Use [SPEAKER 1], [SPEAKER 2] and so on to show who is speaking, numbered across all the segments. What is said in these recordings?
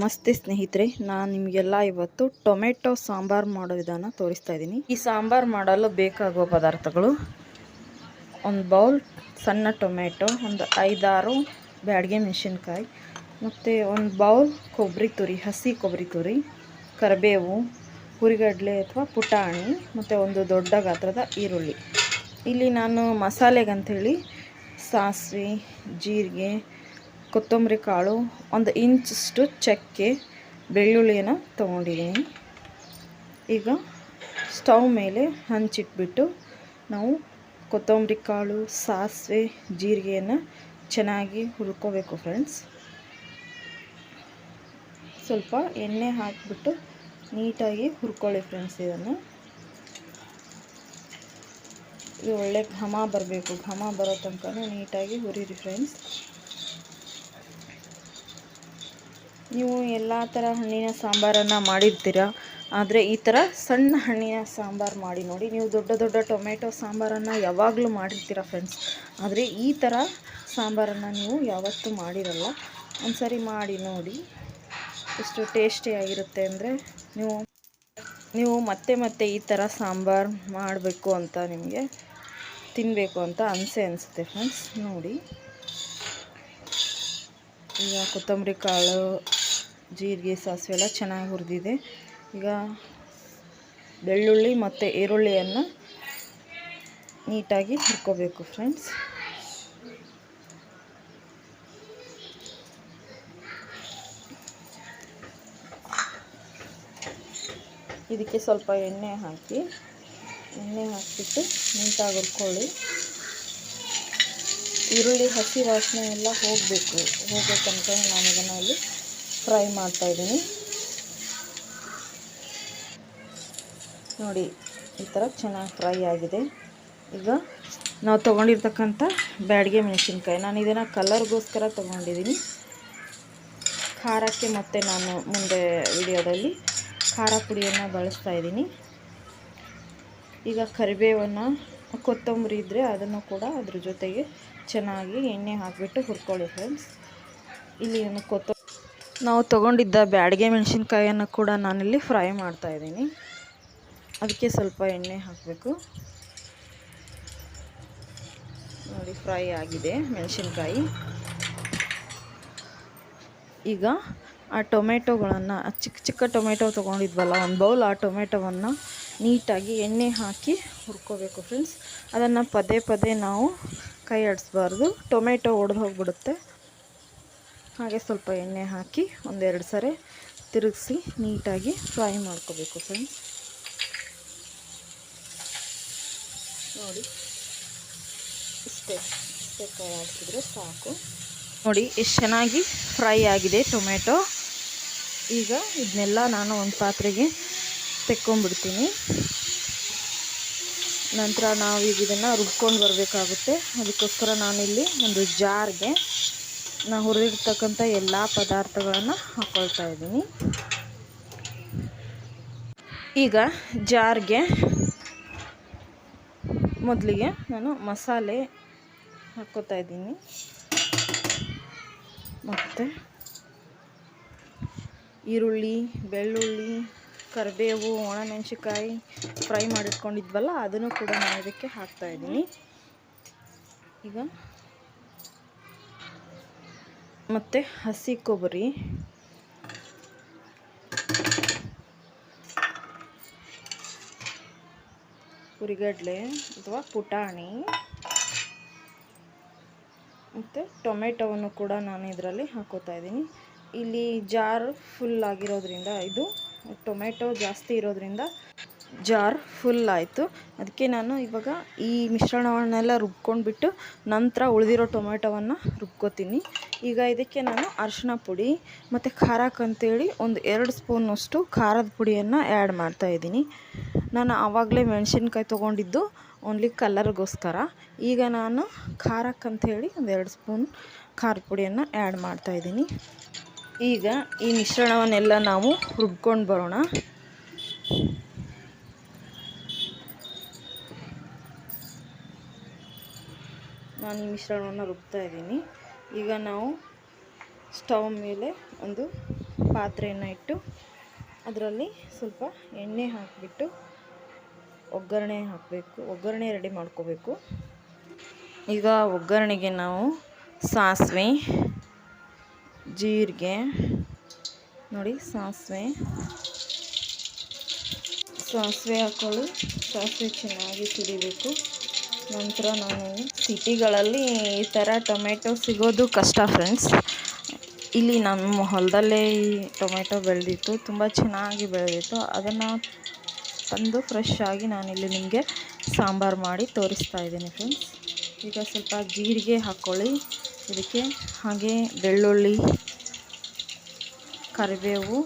[SPEAKER 1] ನಮಸ್ತೆ ಸ್ನೇಹಿತರೆ, ನಾನು ನಿಮಗೆಲ್ಲ ಇವತ್ತು ಟೊಮೆಟೊ ಸಾಂಬಾರು ಮಾಡೋ ವಿಧಾನ ತೋರಿಸ್ತಾ ಇದ್ದೀನಿ ಈ ಸಾಂಬಾರು ಮಾಡಲು ಬೇಕಾಗುವ ಪದಾರ್ಥಗಳು ಒಂದು ಬೌಲ್ ಸಣ್ಣ ಟೊಮೆಟೊ, ಒಂದು ಐದಾರು ಬ್ಯಾಡಿಗೆ ಮೆಣಸಿನ್ಕಾಯಿ, ಮತ್ತು ಒಂದು ಬೌಲ್ ಕೊಬ್ಬರಿ ತುರಿ, ಹಸಿ ಕೊಬ್ಬರಿ ತುರಿ, ಕರಿಬೇವು, ಹುರಿಗಡಲೆ ಅಥವಾ ಪುಟಾಣಿ, ಮತ್ತು ಒಂದು ದೊಡ್ಡ ಗಾತ್ರದ ಈರುಳ್ಳಿ. ಇಲ್ಲಿ ನಾನು ಮಸಾಲೆಗಂಥೇಳಿ ಸಾಸಿವೆ, ಜೀರಿಗೆ ಕೊತ್ತಂಬರಿ ಕಾಳು, ಒಂದು ಇಂಚಷ್ಟು ಚಕ್ಕೆ, ಬೆಳ್ಳುಳ್ಳಿಯನ್ನು ತೊಗೊಂಡಿದ್ದೀನಿ ಈಗ ಸ್ಟವ್ ಮೇಲೆ ಹಂಚಿಟ್ಬಿಟ್ಟು ನಾವು ಕೊತ್ತಂಬರಿ ಕಾಳು, ಸಾಸಿವೆ, ಜೀರಿಗೆಯನ್ನು ಚೆನ್ನಾಗಿ ಹುರ್ಕೋಬೇಕು ಫ್ರೆಂಡ್ಸ್ ಸ್ವಲ್ಪ ಎಣ್ಣೆ ಹಾಕಿಬಿಟ್ಟು ನೀಟಾಗಿ ಹುರ್ಕೊಳ್ಳಿ ಫ್ರೆಂಡ್ಸ್ ಇದನ್ನು. ಇದು ಒಳ್ಳೆ ಘಮ ಬರಬೇಕು. ಘಮ ಬರೋ ತನಕ ನೀಟಾಗಿ ಹುರಿರಿ ಫ್ರೆಂಡ್ಸ್ ನೀವು ಎಲ್ಲ ಥರ ಹಣ್ಣಿನ ಸಾಂಬಾರನ್ನು ಮಾಡಿರ್ತೀರ? ಆದರೆ ಈ ಥರ ಸಣ್ಣ ಹಣ್ಣಿನ ಸಾಂಬಾರು ಮಾಡಿ ನೋಡಿ. ನೀವು ದೊಡ್ಡ ದೊಡ್ಡ ಟೊಮೆಟೊ ಸಾಂಬಾರನ್ನು ಯಾವಾಗಲೂ ಮಾಡಿರ್ತೀರ ಫ್ರೆಂಡ್ಸ್ ಆದರೆ ಈ ಥರ ಸಾಂಬಾರನ್ನು ನೀವು ಯಾವತ್ತೂ ಮಾಡಿರಲ್ಲ. ಒಂದ್ಸರಿ ಮಾಡಿ ನೋಡಿ. ಎಷ್ಟು ಟೇಸ್ಟಿಯಾಗಿರುತ್ತೆ ಅಂದರೆ ನೀವು ನೀವು ಮತ್ತೆ ಮತ್ತೆ ಈ ಥರ ಸಾಂಬಾರು ಮಾಡಬೇಕು ಅಂತ ನಿಮಗೆ ತಿನ್ನಬೇಕು ಅಂತ ಅನಿಸೆ ಅನಿಸುತ್ತೆ ಫ್ರೆಂಡ್ಸ್ ನೋಡಿ. ಈಗ ಕೊತ್ತಂಬರಿ ಕಾಳು ಜೀರಿಗೆ ಸಾಸಿವೆ ಎಲ್ಲ ಚೆನ್ನಾಗಿ ಹುರಿದಿದೆ. ಈಗ ಬೆಳ್ಳುಳ್ಳಿ ಮತ್ತು ಈರುಳ್ಳಿಯನ್ನು ನೀಟಾಗಿ ಹುರ್ಕೋಬೇಕು ಫ್ರೆಂಡ್ಸ್ ಇದಕ್ಕೆ ಸ್ವಲ್ಪ ಎಣ್ಣೆ ಹಾಕಿ, ಎಣ್ಣೆ ಹಾಕಿಬಿಟ್ಟು ನೀಟಾಗಿ ಹುರ್ಕೊಳ್ಳಿ. ಈರುಳ್ಳಿ ಹಸಿ ವಾಸನೆ ಎಲ್ಲ ಹೋಗಬೇಕು, ಹೋಗೋ ತನಕ ನಾನು ಇದನ್ನು ಅಲ್ಲಿ ಫ್ರೈ ಮಾಡ್ತಾಯಿದ್ದೀನಿ ನೋಡಿ, ಈ ಥರ ಚೆನ್ನಾಗಿ ಫ್ರೈ ಆಗಿದೆ. ಈಗ ನಾವು ತೊಗೊಂಡಿರ್ತಕ್ಕಂಥ ಬ್ಯಾಡಿಗೆ ಮೆಣಸಿನ್ಕಾಯಿ. ನಾನು ಇದನ್ನು ಕಲರ್ಗೋಸ್ಕರ ತೊಗೊಂಡಿದ್ದೀನಿ. ಖಾರಕ್ಕೆ ಮತ್ತೆ ನಾನು ಮುಂದೆ ವಿಡಿಯೋದಲ್ಲಿ ಖಾರ ಪುಡಿಯನ್ನು ಬಳಸ್ತಾ ಇದ್ದೀನಿ. ಈಗ ಕರಿಬೇವನ್ನು, ಕೊತ್ತಂಬರಿ ಇದ್ದರೆ ಅದನ್ನು ಕೂಡ ಅದ್ರ ಜೊತೆಗೆ ಚೆನ್ನಾಗಿ ಎಣ್ಣೆ ಹಾಕಿಬಿಟ್ಟು ಹುರ್ಕೊಳ್ಳಿ ಫ್ರೆಂಡ್ಸ್ ಇಲ್ಲಿ ನಾನು ಕೊತ್ತ ನಾವು ತೊಗೊಂಡಿದ್ದ ಬ್ಯಾಡಿಗೆ ಮೆಣಸಿನ್ಕಾಯನ್ನು ಕೂಡ ನಾನಿಲ್ಲಿ ಫ್ರೈ ಮಾಡ್ತಾಯಿದ್ದೀನಿ ಅದಕ್ಕೆ ಸ್ವಲ್ಪ ಎಣ್ಣೆ ಹಾಕಬೇಕು. ನೋಡಿ, ಫ್ರೈ ಆಗಿದೆ ಮೆಣಸಿನ್ಕಾಯಿ. ಈಗ ಆ ಟೊಮೆಟೊಗಳನ್ನು ಚಿಕ್ಕ ಚಿಕ್ಕ ಟೊಮೆಟೊ ತೊಗೊಂಡಿದ್ವಲ್ಲ, ಒಂದು ಬೌಲ್ ಆ ಟೊಮೆಟೊವನ್ನು ನೀಟಾಗಿ ಎಣ್ಣೆ ಹಾಕಿ ಹುರ್ಕೋಬೇಕು ಫ್ರೆಂಡ್ಸ್ ಅದನ್ನು ಪದೇ ಪದೇ ನಾವು ಕೈ ಆಡಿಸ್ಬಾರ್ದು ಟೊಮೆಟೊ ಒಡೆದು ಹೋಗ್ಬಿಡುತ್ತೆ. ಹಾಗೆ ಸ್ವಲ್ಪ ಎಣ್ಣೆ ಹಾಕಿ ಒಂದೆರಡು ಸರಿ ತಿರುಗಿಸಿ ನೀಟಾಗಿ ಫ್ರೈ ಮಾಡ್ಕೋಬೇಕು ಫ್ರೆಂಡ್ಸ್ ನೋಡಿ, ಇಷ್ಟೇ ಇಷ್ಟೇ ಫ್ರೈ ಹಾಕಿದ್ರೆ ಸಾಕು. ನೋಡಿ, ಎಷ್ಟು ಚೆನ್ನಾಗಿ ಫ್ರೈ ಆಗಿದೆ ಟೊಮೆಟೊ. ಈಗ ಇದನ್ನೆಲ್ಲ ನಾನು ಒಂದು ಪಾತ್ರೆಗೆ ತೆಕ್ಕೊಂಡ್ಬಿಡ್ತೀನಿ. ನಂತರ ನಾವು ಈಗ ಇದನ್ನು ರುಬ್ಕೊಂಡು ಬರಬೇಕಾಗುತ್ತೆ. ಅದಕ್ಕೋಸ್ಕರ ನಾನಿಲ್ಲಿ ಒಂದು ಜಾರ್ಗೆ ನಾನು ಹುರಿದಿರ್ತಕ್ಕಂಥ ಎಲ್ಲ ಪದಾರ್ಥಗಳನ್ನು ಹಾಕ್ಕೊಳ್ತಾ ಇದ್ದೀನಿ. ಈಗ ಜಾರ್ಗೆ ಮೊದಲಿಗೆ ನಾನು ಮಸಾಲೆ ಹಾಕ್ಕೋತಾ ಇದ್ದೀನಿ. ಮತ್ತು ಈರುಳ್ಳಿ, ಬೆಳ್ಳುಳ್ಳಿ, ಕರಿಬೇವು ಒಣಮೆಣ್ಸಿಕಾಯಿ ಫ್ರೈ ಮಾಡಿಟ್ಕೊಂಡಿದ್ವಲ್ಲ, ಅದನ್ನು ಕೂಡ ನಾನು ಇದಕ್ಕೆ ಹಾಕ್ತಾಯಿದ್ದೀನಿ ಈಗ ಮತ್ತು ಹಸಿ ಕೊಬ್ಬರಿ. ಹುರಿಗಡಲೆ ಅಥವಾ ಪುಟಾಣಿ. ಮತ್ತು ಟೊಮೆಟೊವನ್ನು ಕೂಡ ನಾನು ಇದರಲ್ಲಿ ಹಾಕೋತಾ ಇದ್ದೀನಿ. ಇಲ್ಲಿ ಜಾರ್ ಫುಲ್ ಆಗಿರೋದ್ರಿಂದ ಇದು, ಟೊಮೆಟೊ ಜಾಸ್ತಿ ಇರೋದ್ರಿಂದ ಜಾರ್ ಫುಲ್ ಆಯಿತು. ಅದಕ್ಕೆ ನಾನು ಇವಾಗ ಈ ಮಿಶ್ರಣವನ್ನೆಲ್ಲ ರುಬ್ಕೊಂಡ್ಬಿಟ್ಟು ನಂತರ ಉಳಿದಿರೋ ಟೊಮೆಟೊವನ್ನು ರುಬ್ಕೋತೀನಿ. ಈಗ ಇದಕ್ಕೆ ನಾನು ಅರಿಶಿನ ಪುಡಿ ಮತ್ತು ಖಾರಕ್ಕಂತೇಳಿ ಒಂದು ಎರಡು ಸ್ಪೂನಷ್ಟು ಖಾರದ ಪುಡಿಯನ್ನು ಆ್ಯಡ್ ಮಾಡ್ತಾಯಿದ್ದೀನಿ ನಾನು ಆವಾಗಲೇ ಮೆಣಸಿನ್ಕಾಯಿ ತೊಗೊಂಡಿದ್ದು ಓನ್ಲಿ ಕಲರ್ಗೋಸ್ಕರ ಈಗ ನಾನು ಖಾರಕ್ಕಂಥೇಳಿ ಒಂದು ಎರಡು ಸ್ಪೂನ್ ಖಾರದ ಪುಡಿಯನ್ನು ಆ್ಯಡ್ ಮಾಡ್ತಾಯಿದ್ದೀನಿ ಈಗ ಈ ಮಿಶ್ರಣವನ್ನೆಲ್ಲ ನಾವು ರುಬ್ಕೊಂಡು ಬರೋಣ. ನಾನು ಈ ಮಿಶ್ರಣವನ್ನು ರುಬ್ತಾ ಇದ್ದೀನಿ. ಈಗ ನಾವು ಸ್ಟವ್ ಮೇಲೆ ಒಂದು ಪಾತ್ರೆಯನ್ನು ಇಟ್ಟು ಅದರಲ್ಲಿ ಸ್ವಲ್ಪ ಎಣ್ಣೆ ಹಾಕಿಬಿಟ್ಟು ಒಗ್ಗರಣೆ ಹಾಕಬೇಕು. ಒಗ್ಗರಣೆ ರೆಡಿ ಮಾಡ್ಕೋಬೇಕು. ಈಗ ಒಗ್ಗರಣೆಗೆ ನಾವು ಸಾಸಿವೆ, ಜೀರಿಗೆ, ನೋಡಿ ಸಾಸಿವೆ. ಸಾಸಿವೆ ಹಾಕೊಳ್ಳಿ ಸಾಸಿವೆ ಚೆನ್ನಾಗಿ ಸಿಡಿಬೇಕು ನಂತರ ನಾನು ಸಿಟಿಗಳಲ್ಲಿ ಈ ಥರ ಟೊಮೆಟೊ ಸಿಗೋದು ಕಷ್ಟ ಫ್ರೆಂಡ್ಸ್ ಇಲ್ಲಿ ನಮ್ಮ ಹೊಲದಲ್ಲೇ ಈ ಟೊಮೆಟೊ ಬೆಳೆದಿತ್ತು, ತುಂಬ ಚೆನ್ನಾಗಿ ಬೆಳೆದಿತ್ತು. ಅದನ್ನು ತಂದು ಫ್ರೆಶ್ ಆಗಿ ನಾನಿಲ್ಲಿ ನಿಮಗೆ ಸಾಂಬಾರು ಮಾಡಿ ತೋರಿಸ್ತಾ ಇದ್ದೀನಿ ಫ್ರೆಂಡ್ಸ್ ಈಗ ಸ್ವಲ್ಪ ಜೀರಿಗೆ ಹಾಕ್ಕೊಳ್ಳಿ ಇದಕ್ಕೆ ಹಾಗೆ ಬೆಳ್ಳುಳ್ಳಿ, ಕರಿಬೇವು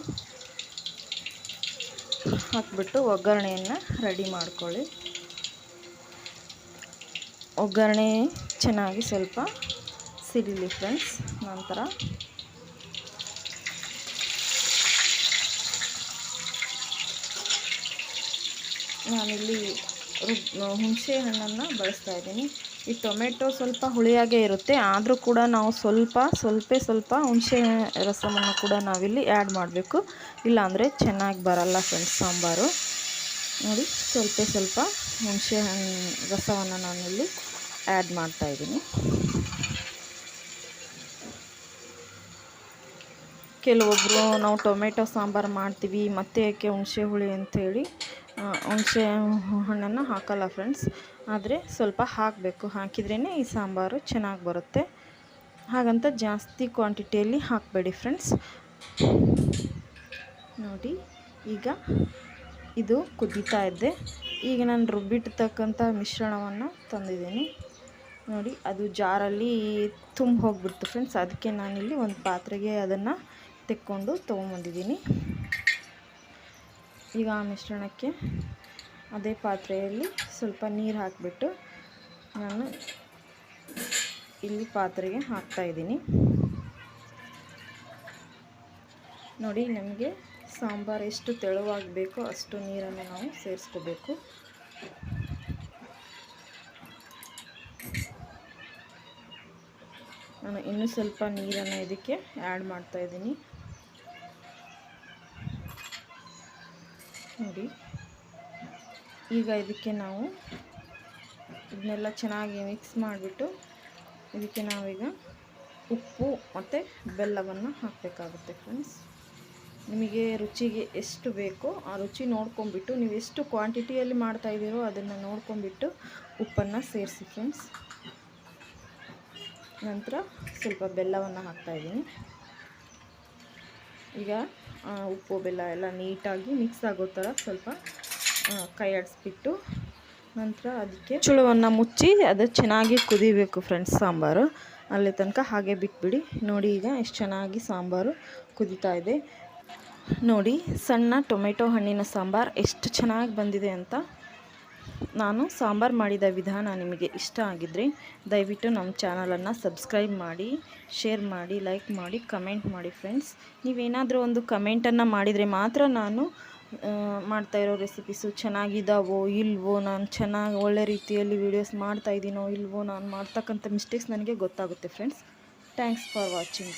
[SPEAKER 1] ಹಾಕ್ಬಿಟ್ಟು ಒಗ್ಗರಣೆಯನ್ನು ರೆಡಿ ಮಾಡ್ಕೊಳ್ಳಿ. ಒಗ್ಗರಣೆ ಚೆನ್ನಾಗಿ ಸ್ವಲ್ಪ ಸಿಡಿಲಿ ಫ್ರೆಂಡ್ಸ್, ನಂತರ ನಾನಿಲ್ಲಿ ರುಬ್, ಹುಣಸೆ ಹಣ್ಣನ್ನು ಬಳಸ್ತಾ ಇದ್ದೀನಿ. ಈ ಟೊಮೆಟೊ ಸ್ವಲ್ಪ ಹುಳಿಯಾಗೇ ಇರುತ್ತೆ, ಆದರೂ ಕೂಡ ನಾವು ಸ್ವಲ್ಪ ಸ್ವಲ್ಪ ಸ್ವಲ್ಪ ಹುಣಸೆ ರಸವನ್ನು ಕೂಡ ನಾವಿಲ್ಲಿ ಆ್ಯಡ್ ಮಾಡಬೇಕು. ಇಲ್ಲಾಂದರೆ ಚೆನ್ನಾಗಿ ಬರಲ್ಲ ಫ್ರೆಂಡ್ಸ್ ಸಾಂಬಾರು. ನೋಡಿ, ಸ್ವಲ್ಪ ಸ್ವಲ್ಪ ಹುಣಸೆ ಹಣ್ಣು ರಸವನ್ನು ನಾನಿಲ್ಲಿ ಆ್ಯಡ್ ಮಾಡ್ತಾಯಿದ್ದೀನಿ ಕೆಲವೊಬ್ಬರು ನಾವು ಟೊಮೆಟೊ ಸಾಂಬಾರು ಮಾಡ್ತೀವಿ, ಮತ್ತೆ ಯಾಕೆ ಹುಣಸೆ ಹುಳಿ ಅಂಥೇಳಿ ಹುಣಸೆ ಹಣ್ಣನ್ನು ಹಾಕಲ್ಲ ಫ್ರೆಂಡ್ಸ್. ಆದರೆ ಸ್ವಲ್ಪ ಹಾಕಬೇಕು. ಹಾಕಿದ್ರೇ ಈ ಸಾಂಬಾರು ಚೆನ್ನಾಗಿ ಬರುತ್ತೆ. ಹಾಗಂತ ಜಾಸ್ತಿ ಕ್ವಾಂಟಿಟಿಯಲ್ಲಿ ಹಾಕಬೇಡಿ ಫ್ರೆಂಡ್ಸ್. ನೋಡಿ, ಈಗ ಇದು ಕುದೀತಾ ಇದ್ದೆ. ಈಗ ನಾನು ರುಬ್ಬಿಟ್ಟತಕ್ಕಂಥ ಮಿಶ್ರಣವನ್ನು ತಂದಿದ್ದೀನಿ. ನೋಡಿ, ಅದು ಜಾರಲ್ಲಿ ತುಂಬ ಹೋಗಿಬಿಡ್ತು ಫ್ರೆಂಡ್ಸ್. ಅದಕ್ಕೆ ನಾನಿಲ್ಲಿ ಒಂದು ಪಾತ್ರೆಗೆ ಅದನ್ನು ತೆಕ್ಕೊಂಡು ತೊಗೊಂಬಂದಿದ್ದೀನಿ. ಈಗ ಆ ಮಿಶ್ರಣಕ್ಕೆ ಅದೇ ಪಾತ್ರೆಯಲ್ಲಿ ಸ್ವಲ್ಪ ನೀರು ಹಾಕಿಬಿಟ್ಟು ನಾನು ಇಲ್ಲಿ ಪಾತ್ರೆಗೆ ಹಾಕ್ತಾಯಿದ್ದೀನಿ ನೋಡಿ, ನಮಗೆ ಸಾಂಬಾರು ಎಷ್ಟು ತೆಳುವಾಗಬೇಕೋ ಅಷ್ಟು ನೀರನ್ನು ನಾವು ಸೇರಿಸ್ಕೋಬೇಕು. ನಾನು ಇನ್ನೂ ಸ್ವಲ್ಪ ನೀರನ್ನು ಇದಕ್ಕೆ ಆ್ಯಡ್ ಮಾಡ್ತಾಯಿದ್ದೀನಿ ನೋಡಿ. ಈಗ ಇದಕ್ಕೆ ನಾವು ಇದನ್ನೆಲ್ಲ ಚೆನ್ನಾಗಿ ಮಿಕ್ಸ್ ಮಾಡಿಬಿಟ್ಟು ಇದಕ್ಕೆ ನಾವೀಗ ಉಪ್ಪು ಮತ್ತು ಬೆಲ್ಲವನ್ನು ಹಾಕಬೇಕಾಗುತ್ತೆ ಫ್ರೆಂಡ್ಸ್ ನಿಮಗೆ ರುಚಿಗೆ ಎಷ್ಟು ಬೇಕೋ ಆ ರುಚಿ ನೋಡ್ಕೊಂಬಿಟ್ಟು ನೀವು ಎಷ್ಟು ಕ್ವಾಂಟಿಟಿಯಲ್ಲಿ ಮಾಡ್ತಾ ಇದ್ದೀರೋ ಅದನ್ನು ನೋಡ್ಕೊಂಬಿಟ್ಟು ಉಪ್ಪನ್ನು ಸೇರಿಸಿ ಫ್ರೆಂಡ್ಸ್ ನಂತರ ಸ್ವಲ್ಪ ಬೆಲ್ಲವನ್ನು ಹಾಕ್ತಾಯಿದ್ದೀನಿ ಈಗ ಉಪ್ಪು, ಬೆಲ್ಲ ಎಲ್ಲ ನೀಟಾಗಿ ಮಿಕ್ಸ್ ಆಗೋ ಥರ ಸ್ವಲ್ಪ ಕೈ ಆಡಿಸ್ಬಿಟ್ಟು ನಂತರ ಅದಕ್ಕೆ ಚುಳುವನ್ನು ಮುಚ್ಚಿ ಅದು ಚೆನ್ನಾಗಿ ಕುದಿಬೇಕು ಫ್ರೆಂಡ್ಸ್ ಸಾಂಬಾರು. ಅಲ್ಲಿ ತನಕ ಹಾಗೆ ಬಿಟ್ಬಿಡಿ. ನೋಡಿ ಈಗ ಎಷ್ಟು ಚೆನ್ನಾಗಿ ಸಾಂಬಾರು ಕುದೀತಾ ಇದೆ. ನೋಡಿ, ಸಣ್ಣ ಟೊಮೆಟೊ ಹಣ್ಣಿನ ಸಾಂಬಾರು ಎಷ್ಟು ಚೆನ್ನಾಗಿ ಬಂದಿದೆ ಅಂತ. ನಾನು ಸಾಂಬಾರು ಮಾಡಿದ ವಿಧಾನ ನಿಮಗೆ ಇಷ್ಟ ಆಗಿದ್ದರೆ ದಯವಿಟ್ಟು ನಮ್ಮ ಚಾನಲನ್ನು ಸಬ್ಸ್ಕ್ರೈಬ್ ಮಾಡಿ, ಶೇರ್ ಮಾಡಿ, ಲೈಕ್ ಮಾಡಿ, ಕಮೆಂಟ್ ಮಾಡಿ ಫ್ರೆಂಡ್ಸ್. ನೀವೇನಾದರೂ ಒಂದು ಕಮೆಂಟನ್ನು ಮಾಡಿದರೆ ಮಾತ್ರ ನಾನು ಮಾಡ್ತಾ ಇರೋ ರೆಸಿಪೀಸು ಚೆನ್ನಾಗಿದ್ದಾವೋ ಇಲ್ವೋ, ನಾನು ಚೆನ್ನಾಗಿ ಒಳ್ಳೆ ರೀತಿಯಲ್ಲಿ ವೀಡಿಯೋಸ್ ಮಾಡ್ತಾಯಿದ್ದೀನೋ ಇಲ್ವೋ, ನಾನು ಮಾಡ್ತಕ್ಕಂಥ ಮಿಸ್ಟೇಕ್ಸ್ ನನಗೆ ಗೊತ್ತಾಗುತ್ತೆ ಫ್ರೆಂಡ್ಸ್. Thanks for watching.